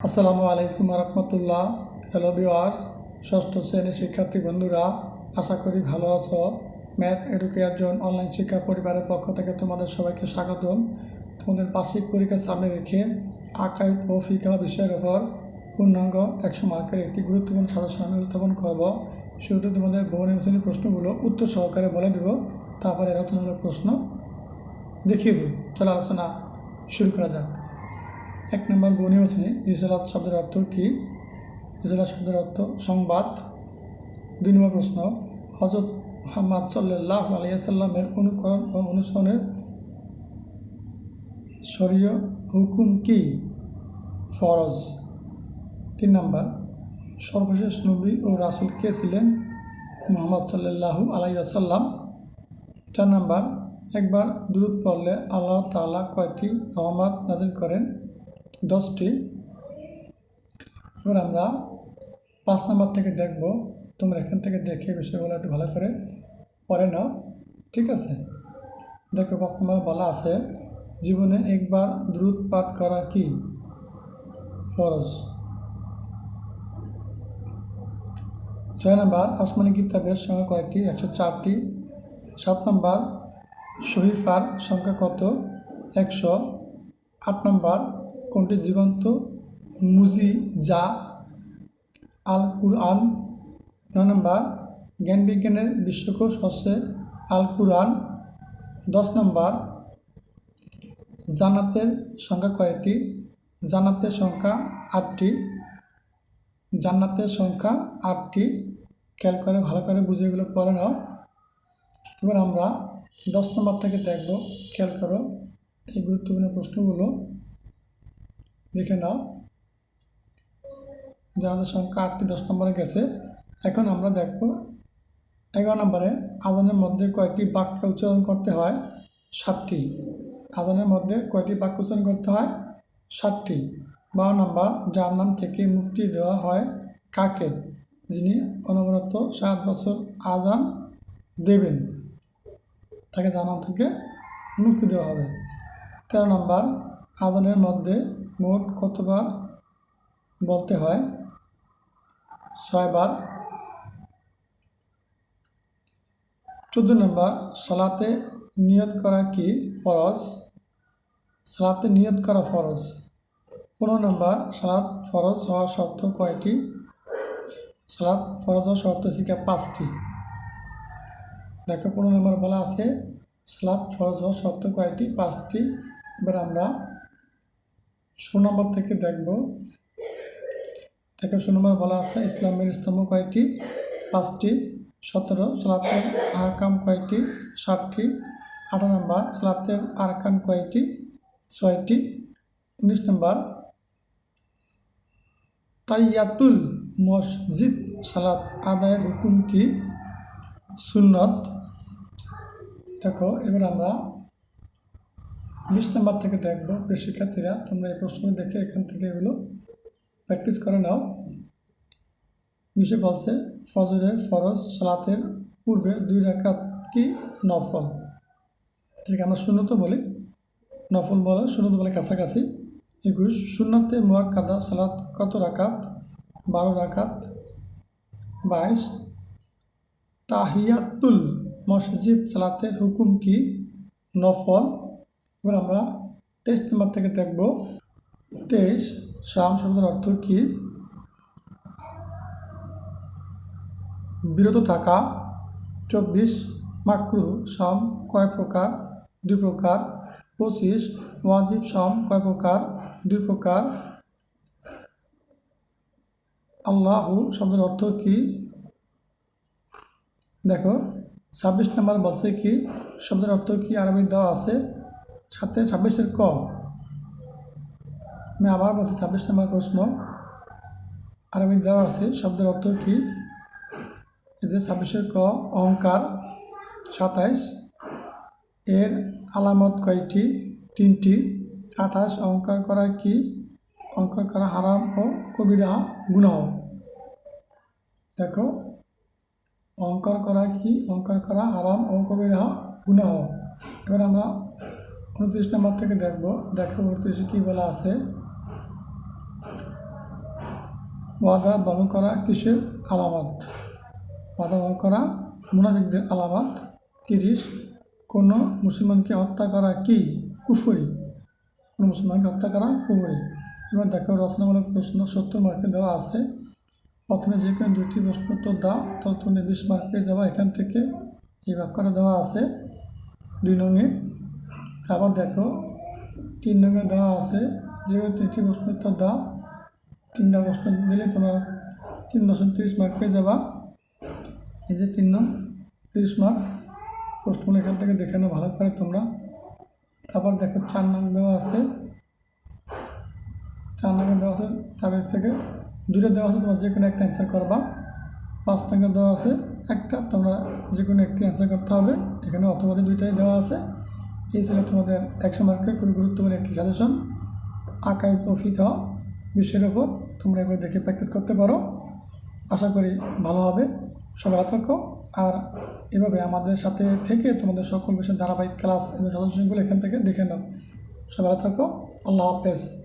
আসসালামু আলাইকুম রহমতুল্লাহ। Hello viewers ষষ্ঠ শ্রেণির শিক্ষার্থী বন্ধুরা, আশা করি ভালো আছো। ম্যাথ এডুকেয়ার জোন অনলাইন শিক্ষা পরিবারের পক্ষ থেকে তোমাদের সবাইকে স্বাগতম। তোমাদের বার্ষিক পরীক্ষার সামনে রেখে আকাইদ ও ফিকা বিষয়ের ওপর পূর্ণাঙ্গ একশো মার্কের একটি গুরুত্বপূর্ণ সাজেশন আমি উপস্থাপন করব। শুরুতে তোমাদের বহুনিয়ম শ্রেণির প্রশ্নগুলো উত্তর সহকারে বলে দেব, তারপরে রচনামূলক প্রশ্ন দেখিয়ে দেব। চলো আলোচনা শুরু করা যাক। এক নম্বর বনি শ্রেণি ইসলাত শব্দের অর্থ কী? ইসলাত শব্দের অর্থ সংবাদ। দুই নম্বর প্রশ্ন হজরত মোহাম্মদ সাল্লাহ আলিয়াল্লামের অনুকরণ ও অনুসরণের শরীয় হুকুম কি? ফরজ। তিন নম্বর, সর্বশেষ নবী ও রাসুল কে ছিলেন? মোহাম্মদ সাল্লাহু আলাইসাল্লাম চার নম্বর, একবার দূরত পড়লে আল্লাহ তালা কয়টি রহমত নাজিল করেন? দশটি। এবার আমরা পাঁচ নম্বর থেকে দেখব। তোমরা এখান থেকে দেখে বিষয়গুলো একটু ভালো করে পড়ে নাও, ঠিক আছে? দেখো, পাঁচ নম্বর বলা আছে, জীবনে একবার দ্রুত পাঠ করা কি? ফরজ। ছয় নম্বর, আসমানি কিতাবের সংখ্যা কয়েকটি একশো চারটি। সাত নম্বর, শহীফার সংখ্যা কত? একশো আট নম্বর কোনটি জীবন্ত? মুজি যা আল কুরআন নয় নম্বর, জ্ঞান বিজ্ঞানের বিশ্বকোষ হচ্ছে আল কুরআন দশ নম্বর জানাতের সংখ্যা কয়েকটি জানাতের সংখ্যা আটটি। জান্নাতের সংখ্যা আটটি। খেয়াল করে, ভালো করে বুঝে এগুলো পড়ে নাও। এবার আমরা দশ নম্বর থেকে দেখব। খেয়াল করো, এই গুরুত্বপূর্ণ প্রশ্নগুলো দেখে নাও। জানাদের সংখ্যা আটটি, দশ নম্বরে গেছে, এখন আমরা দেখব এগারো নম্বরে আদানের মধ্যে কয়টি বাক্য উচ্চারণ করতে হয়? ষাটটি আদানের মধ্যে কয়টি বাক্য উচ্চারণ করতে হয়? ষাটটি বারো নম্বর, যার নাম থেকে মুক্তি দেওয়া হয় কাকে? যিনি অনবরত সাত বছর আজান দেবেন, তাকে জানান থেকে মুক্তি দেওয়া হবে। তেরো নম্বর, আজানের মধ্যে মোট কতবার বলতে হয়? ছয়বার। চোদ্দ নম্বর, সালাতে নিয়ত করা কি ফরজ? সালাতে নিয়ত করা ফরজ। পনেরো নম্বর সালাদ ফরজ হওয়ার শর্ত কয়টি? সালাদ ফরজ হওয়ার শর্ত শিক্ষা পাঁচটি। দেখো, পনেরো নম্বর বলা আছে সালাদ ফরজ হওয়ার শর্ত কয়টি? পাঁচটি। এবার আমরা ষোলো নম্বর থেকে দেখব। দেখো ষোলো নম্বর বলা আছে। ইসলামের স্তম্ভ কয়টি? পাঁচটি। সতেরো, সালাতের আহকাম কয়টি? ষাটটি। আঠারো নম্বর, সালাতের আরকান কয়টি? ছয়টি। উনিশ নম্বর, তাইয়াতুল মসজিদ, সালাত আদায়ের হুকুম কি? সুন্নত। দেখো, এবার আমরা বিশ নম্বর থেকে দেখব প্রিয় শিক্ষার্থীরা তোমরা এই প্রশ্নগুলো দেখে এখান থেকে এগুলো প্র্যাকটিস করে নাও। বিশে বলছে, ফজরের ফরজ, সালাতের পূর্বে দুই রাকাত কি? নফল। এটাকে আমরা শূন্যত বলি। নফল বলে শূন্যত বলে কাছাকাছি। একুশ শূন্যতে মুয়াক্কাদা, সালাত কত রাকাত? বারো রাকাত। বাইশ, তাহিয়াতুল মসজিদ, সালাতের হুকুম কি? নফল। এবার আমরা তেইশ নম্বর থেকে দেখব। তেইশ শাম শব্দের অর্থ কি? বিরত থাকা, চব্বিশ মাকরু শাম কয় প্রকার? দুই প্রকার। পঁচিশ ওয়াজিব শাম কয় প্রকার? দুই প্রকার। আল্লাহু শব্দের অর্থ কি? দেখো, ছাব্বিশ নম্বর বলছে কি? শব্দের অর্থ কি? আরবি দেওয়া আছে। সাথে ছাব্বিশের ক। আমি আবার বলছি ছাব্বিশ নম্বর প্রশ্ন। আরবি দেওয়া আছে, শব্দের অর্থ কি? যে ছাব্বিশের ক, অহংকার, সাতাইশ। এর আলামত কয়টি? তিনটি। আঠাশ, অহংকার করা কি? অহংকার করা হারাম ও কবিরা গুনাহ। দেখো, অহংকার করা কি? অহংকার করা হারাম ও কবিরা গুনাহ। এবার আমরা উনত্রিশ নম্বর থেকে দেখব, দেখো উনত্রিশে কী বলা আছে। ওয়াদা ভঙ্গ করা কিসের আলামত? ওয়াদা ভঙ্গ করা মুনাফিকদের আলামত। তিরিশ, কোনো মুসলমানকে হত্যা করা কি? কুফরি। কোনো মুসলমানকে হত্যা করা কুফরি এবার দেখো, রচনামূলক প্রশ্ন সত্তর মার্কে দেওয়া আছে। প্রথমে যে কোনো দুটি প্রশ্ন উত্তর দাও তো তুমি বিশ মার্ক যাবা এখান থেকে। এই বাক্যটা দেওয়া আছে। দুই নঙে তারপর দেখো, তিন নঙে দেওয়া আছে যে কোনো তিনটি প্রশ্ন উত্তর দাও তিনটা প্রশ্ন দিলে তোমরা তিন দশমিক তিরিশ মার্ক পেয়ে যাবা। এই যে তিন নং তিরিশ মার্ক প্রশ্নগুলো এখান থেকে দেখে নাও ভালো করে তোমরা। তারপর দেখো চার নং দেওয়া আছে। চার নম্বর দেওয়া আছে তাদের থেকে দুটো দেওয়া আছে, তোমার যে কোনো একটা অ্যান্সার করবা। পাঁচ নম্বর দেওয়া আছে, একটা তোমরা যে কোনো একটি অ্যান্সার করতে হবে। এখানে অথবা দুইটাই দেওয়া আছে। এই ছিল তোমাদের একশো মার্কের খুবই গুরুত্বপূর্ণ একটি সাজেশন আঁকায় ও হওয়া বিশ্বের ওপর, তোমরা এগুলো দেখে প্র্যাকটিস করতে পারো। আশা করি ভালো হবে। সবাই থাকো। আর এভাবে আমাদের সাথে থেকে তোমাদের সকল বিষয়ের ধারাবাহিক ক্লাস এবং সাজেশনগুলো এখান থেকে দেখে নাও। সবাই থাকো। আল্লাহ হাফেজ।